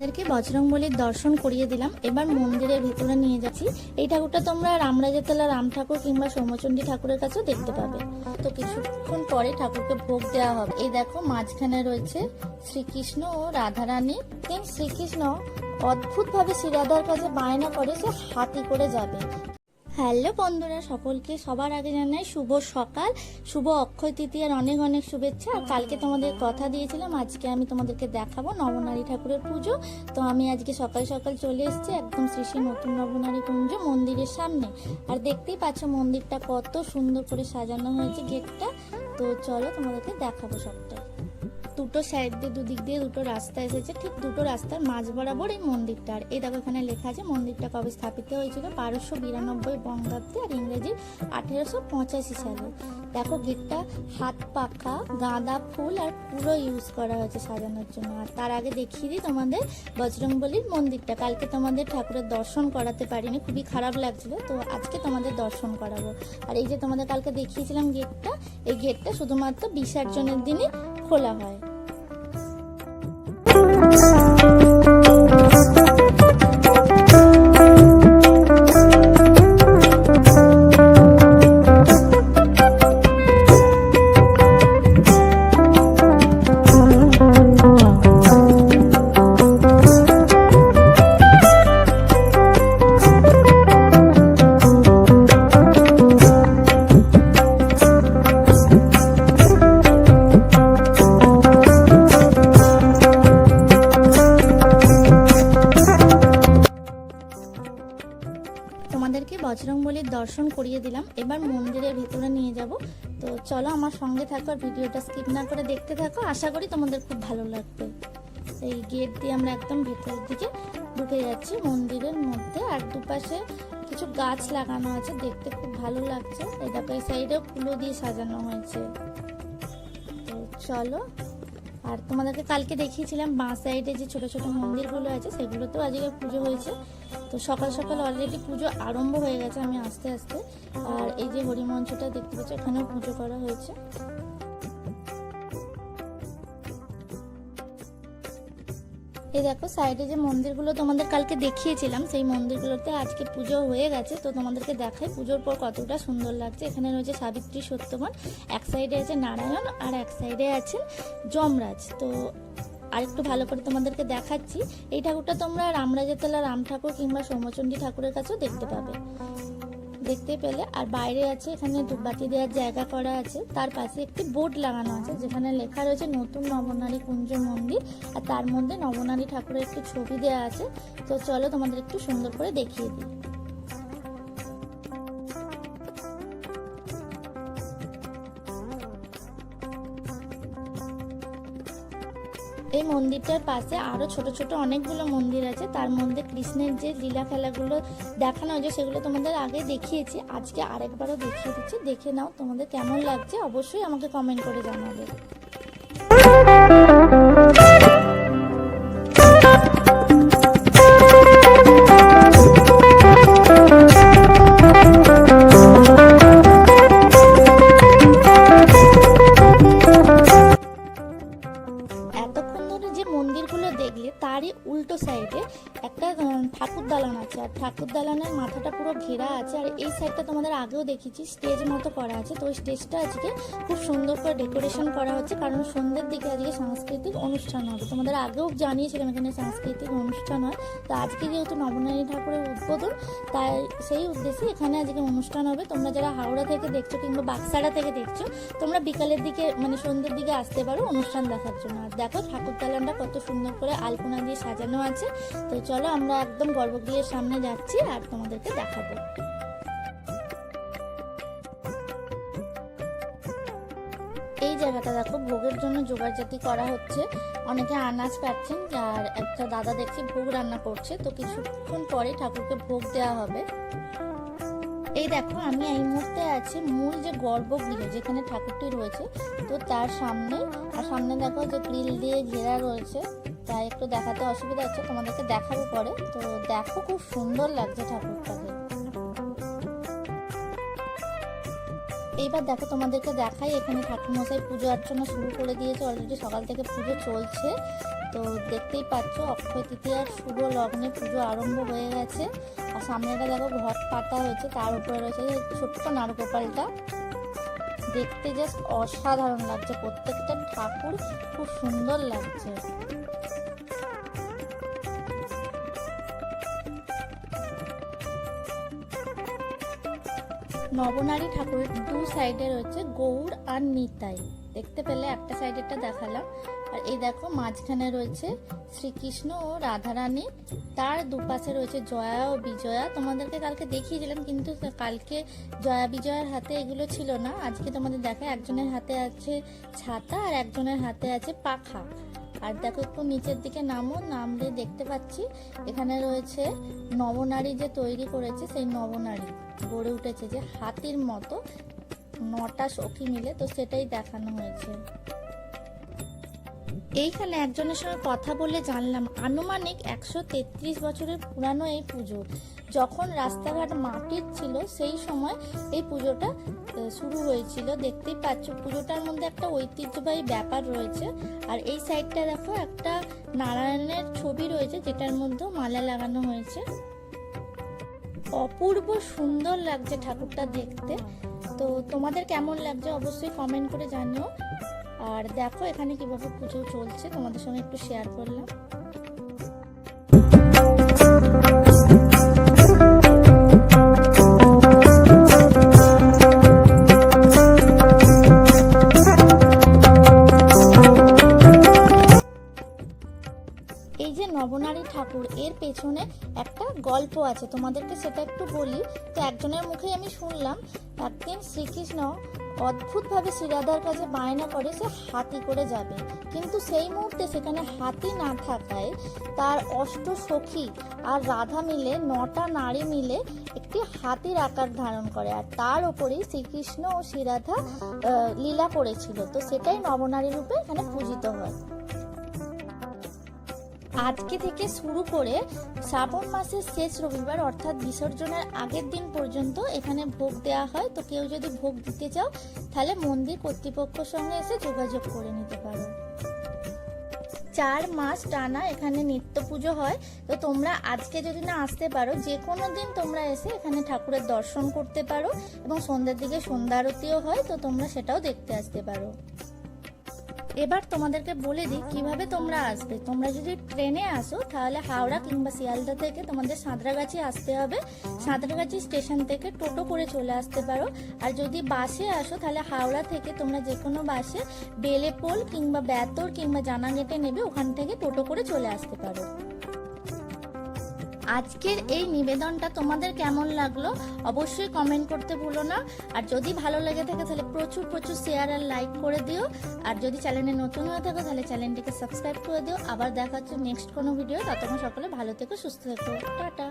তাদেরকে বজরংবলির দর্শন করিয়ে দিলাম। এবার মন্দিরের ভেতরে নিয়ে যাচ্ছি। এই ঠাকুরটা তোমরা রামরাজেতলা রাম ঠাকুর কিংবা সৌমচণ্ডী ঠাকুরের কাছেও দেখতে পাবে। তো কিছুক্ষণ পরে ঠাকুরকে ভোগ দেওয়া হবে। এই দেখো, মাঝখানে রয়েছে শ্রীকৃষ্ণ ও রাধারানী। শ্রীকৃষ্ণ অদ্ভুত অদ্ভুতভাবে শ্রীরাধার কাছে বায়না করে যে হাতি করে যাবে। হ্যালো বন্ধুরা, সকলকে সবার আগে জানাই শুভ সকাল, শুভ অক্ষয় তৃতীয়ার অনেক অনেক শুভেচ্ছা। আর কালকে তোমাদের কথা দিয়েছিলাম, আজকে আমি তোমাদেরকে দেখাবো নবনারী ঠাকুরের পুজো। তো আমি আজকে সকাল সকাল চলে এসেছি একদম শ্রী শ্রী নতুন নবনারী কুঞ্জ মন্দিরের সামনে। আর দেখতেই পাচ্ছ মন্দিরটা কত সুন্দর করে সাজানো হয়েছে গেটটা। তো চলো তোমাদেরকে দেখাবো সবটা। দুটো সাইড দিয়ে, দুদিক দিয়ে দুটো রাস্তা এসেছে। ঠিক দুটো রাস্তার মাঝ বরাবর এই মন্দিরটা। আর এই দেখো এখানে লেখা আছে, মন্দিরটা কবে স্থাপিত হয়েছিল? বারোশো বিরানব্বই বঙ্গাব্দে আর ইংরেজি আঠেরোশো পঁচাশি সালে। দেখো গেটটা হাত পাখা, গাঁদা ফুল আর পুরো ইউজ করা হয়েছে সাজানোর জন্য। আর তার আগে দেখিয়ে দিই তোমাদের বজরংবলির মন্দিরটা। কালকে তোমাদের ঠাকুরের দর্শন করাতে পারিনি, খুবই খারাপ লাগছিল। তো আজকে তোমাদের দর্শন করাবো। আর এই যে তোমাদের কালকে দেখিয়েছিলাম গেটটা, এই গেটটা শুধুমাত্র বিসর্জনের দিনে খোলা হয়। তোমাদেরকে বজরংবলির দর্শন করিয়ে দিলাম। এবার মন্দিরের ভেতরে নিয়ে যাব। তো চলো আমার সঙ্গে থাকো আর ভিডিওটা স্কিপ না করে দেখতে থাকো। আশা করি তোমাদের খুব ভালো লাগবে। এই গেট দিয়ে আমরা একদম ভেতরের দিকে ঢুকে যাচ্ছি মন্দিরের মধ্যে। আর দুপাশে কিছু গাছ লাগানো আছে। দেখতে খুব ভালো লাগছে। এই দেখো, এই সাইডেও ফুলো দিয়ে সাজানো হয়েছে। তো চলো। আর তোমাদেরকে কালকে দেখিয়েছিলাম বাঁ সাইডে যে ছোট ছোট মন্দিরগুলো আছে, সেগুলোতেও আজকে পুজো হয়েছে। তো সকাল সকাল অলরেডি পুজো আরম্ভ হয়ে গেছে আমি আস্তে আস্তে। আর এই যে হরিমঞ্চটা দেখতে পাচ্ছি, এখানেও পুজো করা হয়েছে। এই দেখো সাইডে যে মন্দিরগুলো তোমাদের কালকে দেখিয়েছিলাম, সেই মন্দিরগুলোতে আজকে পুজো হয়ে গেছে। তো তোমাদেরকে দেখাই পুজোর পর কতটা সুন্দর লাগছে। এখানে রয়েছে সাবিত্রী সত্যবান এক সাইডে আছে নারায়ণ আর এক সাইডে আছেন যমরাজ। তো আরেকটু ভালো করে তোমাদেরকে দেখাচ্ছি। এই ঠাকুরটা তোমরা রামরাজতলা রাম ঠাকুর কিংবা সৌমচন্ডী ঠাকুরের কাছেও দেখতে পাবে। দেখতে পেলে, আর বাইরে আছে এখানে ধূপবাতি দেওয়ার জায়গা করা আছে। তার পাশে একটি বোর্ড লাগানো আছে, যেখানে লেখা রয়েছে নতুন নবনারী কুঞ্জ মন্দির। আর তার মধ্যে নবনারী ঠাকুরের একটি ছবি দেওয়া আছে। তো চলো তোমাদের একটু সুন্দর করে দেখিয়ে দিই। এই মন্দিরটার পাশে আরও ছোট ছোট অনেকগুলো মন্দির আছে। তার মধ্যে কৃষ্ণের যে লীলা খেলাগুলো দেখানো হয়েছে, সেগুলো তোমাদের আগে দেখিয়েছি। আজকে আরেকবারও দেখিয়ে দিচ্ছি। দেখে নাও তোমাদের কেমন লাগছে। অবশ্যই আমাকে কমেন্ট করে জানাবে। ঘেরা আছে। আর এই সাইডটা তোমাদের আগেও দেখেছি স্টেজ মতো করা আছে। তো ওই স্টেজটা আজকে খুব সুন্দর করে ডেকোরেশন করা হচ্ছে, কারণ সন্ধ্যের দিকে আজকে সাংস্কৃতিক অনুষ্ঠান হবে। তোমাদের আগেও জানিয়েছিলাম এখানে সাংস্কৃতিক অনুষ্ঠান হয়। তো আজকে যেহেতু নবনারী ঠাকুরের উদ্বোধন, তাই সেই উদ্দেশ্যে এখানে আজকে অনুষ্ঠান হবে। তোমরা যারা হাওড়া থেকে দেখছ কিংবা বাক্সাড়া থেকে দেখছ, তোমরা বিকালের দিকে মানে সন্ধ্যের দিকে আসতে পারো অনুষ্ঠান দেখার জন্য। আর দেখো ঠাকুর দালানটা কত সুন্দর করে আলপনা দিয়ে সাজানো আছে। তো চলো আমরা একদম গর্ভগৃহের সামনে যাচ্ছি আর তোমাদেরকে দেখাবো। এই জায়গাটা দেখো, ভোগের জন্য জোগাড়জাতি করা হচ্ছে। অনেকে আনাজ কাটছেন আর একটা দাদা দেখছি ভোগ রান্না করছে, তো কিছুক্ষণ পরে ঠাকুরকে ভোগ দেওয়া হবে। এই দেখো, আমি এই মুহূর্তে আছি মূল যে গর্ভগৃহ, যেখানে ঠাকুরটি রয়েছে, তো তার সামনে, আর সামনে দেখো যে গ্রিল দিয়ে ঘেরা রয়েছে। তাই একটু দেখাতে অসুবিধা হচ্ছে, তোমাদেরকে দেখাবো পরে। তো দেখো, খুব সুন্দর লাগছে ঠাকুরটাকে। এইবার দেখো তোমাদেরকে দেখাই, এখানে ঠাকুরমশাই পুজো অর্চনা শুরু করে দিয়েছে অলরেডি সকাল থেকে পুজো চলছে। তো দেখতেই পাচ্ছ, অক্ষয় তৃতীয়ার শুভ লগ্নে পুজো আরম্ভ হয়ে গেছে। আর সামনেটা দেখো ঘট পাতা হয়েছে, তার উপরে রয়েছে ছোট্ট নারকোপালটা। দেখতে জাস্ট অসাধারণ লাগছে, প্রত্যেকটা ঠাকুর খুব সুন্দর লাগছে। নবনারী ঠাকুরের দু সাইডে রয়েছে গৌর আর নিতাই। দেখতে পেলে একটা সাইডেরটা দেখালাম। আর এই দেখো মাঝখানে রয়েছে শ্রীকৃষ্ণ ও রাধারানী। তার দুপাশে রয়েছে জয়া ও বিজয়া। তোমাদেরকে কালকে দেখিয়েছিলাম, কিন্তু কালকে জয়া বিজয়ার হাতে এগুলো ছিল না। আজকে তোমাদের দেখা একজনের হাতে আছে ছাতা আর একজনের হাতে আছে পাখা। আর দেখো একটু নিচের দিকে নামো, নামলে দেখতে পাচ্ছি এখানে রয়েছে নবনারী যে তৈরি করেছে, সেই নবনারী গড়ে উঠেছে যে হাতির মতো। নটা সখী মিলে তো সেটাই দেখানো হয়েছে। এইখানে একজনের সঙ্গে কথা বলে জানলাম, আনুমানিক একশো তেত্রিশ বছরের পুরানো এই পুজো। যখন রাস্তাঘাট মাটির ছিল, সেই সময় এই পুজোটা শুরু হয়েছিল। দেখতেই পাচ্ছ, পুজোটার মধ্যে একটা ঐতিহ্যবাহী ব্যাপার রয়েছে। আর এই সাইডটা দেখো, একটা নারায়ণের ছবি রয়েছে, যেটার মধ্যেও মালা লাগানো হয়েছে। অপূর্ব সুন্দর লাগছে ঠাকুরটা দেখতে। তো তোমাদের কেমন লাগছে অবশ্যই কমেন্ট করে জানিও। আর দেখো এখানে কীভাবে পুজো চলছে, তোমাদের সঙ্গে একটু শেয়ার করলাম। যে নবনারী ঠাকুর, এর পেছনে একটা গল্প আছে। তোমাদেরকে সেটা একটু বলি। তো একজনের মুখেই আমি শুনলাম, একদিন শ্রীকৃষ্ণ অদ্ভুতভাবে শ্রীরাধার কাছে বায়না করে সে হাতি করে যাবে। কিন্তু সেই মুহূর্তে সেখানে হাতি না থাকায় তার অষ্ট সখী আর রাধা মিলে, নটা নারী মিলে একটি হাতির আকার ধারণ করে। আর তার উপরেই শ্রীকৃষ্ণ ও শ্রীরাধা লীলা করেছিল। তো সেটাই নবনারী রূপে এখানে পূজিত হয়। আজকে থেকে শুরু করে শ্রাবণ মাসের শেষ রবিবার, অর্থাৎ বিসর্জনের আগের দিন পর্যন্ত এখানে ভোগ দেওয়া হয়। তো কেউ যদি ভোগ দিতে চাও, তাহলে মন্দির কর্তৃপক্ষের সঙ্গে এসে যোগাযোগ করে নিতে পারো। চার মাস টানা এখানে নিত্য পুজো হয়। তো তোমরা আজকে যদি না আসতে পারো, যে কোনো দিন তোমরা এসে এখানে ঠাকুরের দর্শন করতে পারো এবং সন্ধ্যের দিকে সন্ধ্যা আরতিও হয়। তো তোমরা সেটাও দেখতে আসতে পারো। এবার তোমাদেরকে বলে দিই কীভাবে তোমরা আসবে। তোমরা যদি ট্রেনে আসো, তাহলে হাওড়া কিংবা শিয়ালদা থেকে তোমাদের সাঁতরাগাছি আসতে হবে। সাঁতরাগাছি স্টেশন থেকে টোটো করে চলে আসতে পারো। আর যদি বাসে আসো, তাহলে হাওড়া থেকে তোমরা যে কোনো বাসে বেলেপোল কিংবা বেতর কিংবা জানাগেটে নেবে, ওখান থেকে টোটো করে চলে আসতে পারো। আজকের এই নিবেদনটা তোমাদের কেমন লাগল অবশ্যই কমেন্ট করতে ভুলো না। আর যদি ভালো লেগে থাকে তাহলে প্রচুর প্রচুর শেয়ার আর লাইক করে দিও। আর যদি চ্যানেলে নতুন হয়ে থাকো তাহলে চ্যানেলটিকে সাবস্ক্রাইব করে দিও। আবার দেখা হচ্ছে নেক্সট কোনো ভিডিও ততক্ষণ সকলে ভালো থেকো, সুস্থ থেকো। টাটা।